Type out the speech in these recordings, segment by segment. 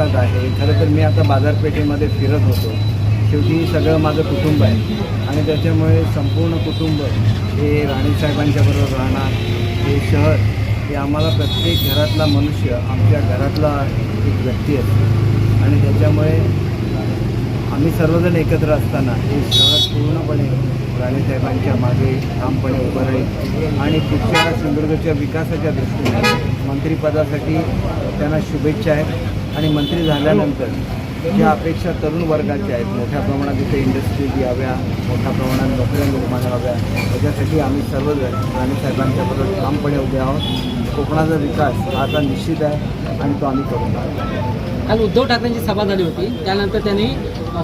लक्षात आहे. खरं तर मी आता बाजारपेठेमध्ये फिरत होतो. शेवटी सगळं माझं कुटुंब आहे. आणि त्याच्यामुळे संपूर्ण कुटुंब हे राणीसाहेबांच्या बरोबर राहणार. हे शहर हे आम्हाला प्रत्येक घरातला मनुष्य आमच्या घरातला एक व्यक्ती असतो. आणि त्याच्यामुळे आम्ही सर्वजण एकत्र असताना हे शहर पूर्णपणे राणीसाहेबांच्या मागे ठामपणे उभं राहील. आणि पुढच्या सिंधुदुर्गच्या विकासाच्या दृष्टीने मंत्रिपदासाठी त्यांना शुभेच्छा आहेत. आणि मंत्री झाल्यानंतर ज्या अपेक्षा तरुण वर्गाच्या आहेत मोठ्या प्रमाणात इथे इंडस्ट्रीज याव्या मोठ्या प्रमाणात नोकऱ्या निर्माण व्हाव्या त्याच्यासाठी आम्ही सर्वजण राणीसाहेबांच्या बरोबर ठामपणे उभे आहोत. कोकणाचा विकास हा आता निश्चित आहे आणि तो आम्ही करून दाखवू. काल उद्धव ठाकरेंची सभा झाली होती. त्यानंतर त्यांनी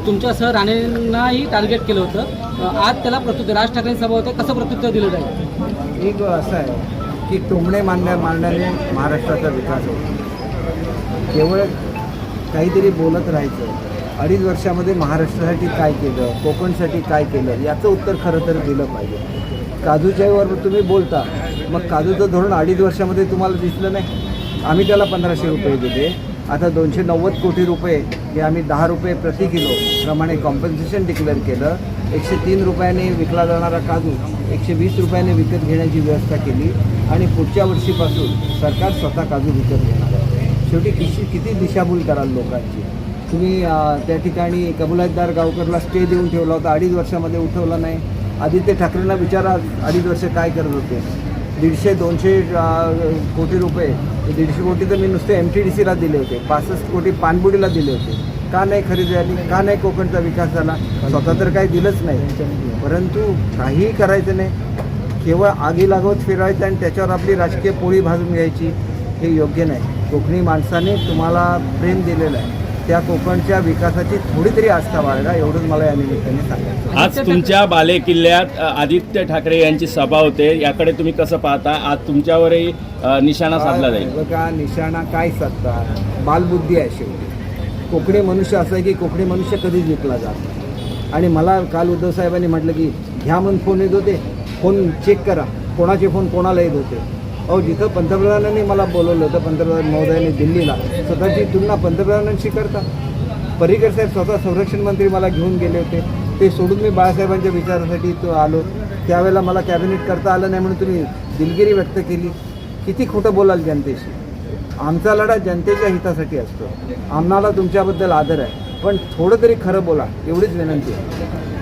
तुमच्यासह राणेंनाही टार्गेट केलं होतं. आज त्याला प्रत्युत्तर राज ठाकरेंची सभा होते कसं प्रत्युत्तर दिलं जाईल? एक असं आहे की टोमणे मांडण्या मांडण्याने महाराष्ट्राचा विकास होतो. केवळ काहीतरी बोलत राहायचं. अडीच वर्षामध्ये महाराष्ट्रासाठी काय केलं कोकणसाठी काय केलं याचं उत्तर खरं तर दिलं पाहिजे. काजूच्यावर तुम्ही बोलता मग काजूचं धोरण अडीच वर्षामध्ये तुम्हाला दिसलं नाही. आम्ही त्याला पंधराशे रुपये दिले. आता दोनशे नव्वद कोटी रुपये हे आम्ही दहा रुपये प्रति किलो प्रमाणे कॉम्पन्सेशन डिक्लेअर केलं. एकशे तीन रुपयाने विकला जाणारा काजू एकशे वीस रुपयाने विकत घेण्याची व्यवस्था केली. आणि पुढच्या वर्षीपासून सरकार स्वतः काजू विकत घेणार. शेवटी किती किती दिशाभूल कराल लोकांची? तुम्ही त्या ठिकाणी कबुलातदार गावकरला स्टे देऊन ठेवला होता अडीच वर्षामध्ये उठवला नाही. आदित्य ठाकरेंना विचारा अडीच वर्ष काय करत होते? दीडशे दोनशे कोटी रुपये दीडशे कोटी तर मी नुसते एम टी डी सीला दिले होते पासष्ट कोटी पाणबुडीला दिले होते. का नाही खरेदी झाली? का नाही कोकणचा विकास झाला? स्वतः तर काही दिलंच नाही. परंतु काहीही करायचं नाही. केवळ आगी लागवत फिरायचं आणि त्याच्यावर आपली राजकीय पोळी भाजून घ्यायची. हे योग्य नाही. कोकणी माणसाने तुम्हाला प्रेम दिलेलं आहे. त्या कोकणच्या विकासाची थोडी तरी आस्था बाळगा एवढंच मला या निमित्ताने सांगायचं आज तुमच्या बाले किल्ल्यात आदित्य ठाकरे यांची सभा होते. याकडे तुम्ही कसं पाहता? आज तुमच्यावरही निशाणा साधला जाईल. बघा निशाणा काय साधता? बालबुद्धी आहे शेवटी. कोकणी मनुष्य असं आहे की कोकणी मनुष्य कधीच विकला जात. आणि मला काल उद्धव साहेबांनी म्हटलं की घ्या म्हणून फोन येत होते. फोन चेक करा. कोणाचे फोन कोणाला येत होते. अहो जिथं पंतप्रधानांनी मला बोलवलं होतं पंतप्रधान महोदयांनी दिल्लीला स्वतःची तुलना पंतप्रधानांशी करता. पर्रिकर साहेब स्वतः संरक्षण मंत्री मला घेऊन गेले होते. ते सोडून मी बाळासाहेबांच्या विचारासाठी तो आलो. त्यावेळेला मला कॅबिनेट करता आलं नाही म्हणून तुम्ही दिलगिरी व्यक्त केली. किती खोटं बोलाल जनतेशी? आमचा लढा जनतेच्या हितासाठी असतो. आम्हाला तुमच्याबद्दल आदर आहे. पण थोडं तरी खरं बोला एवढीच विनंती आहे.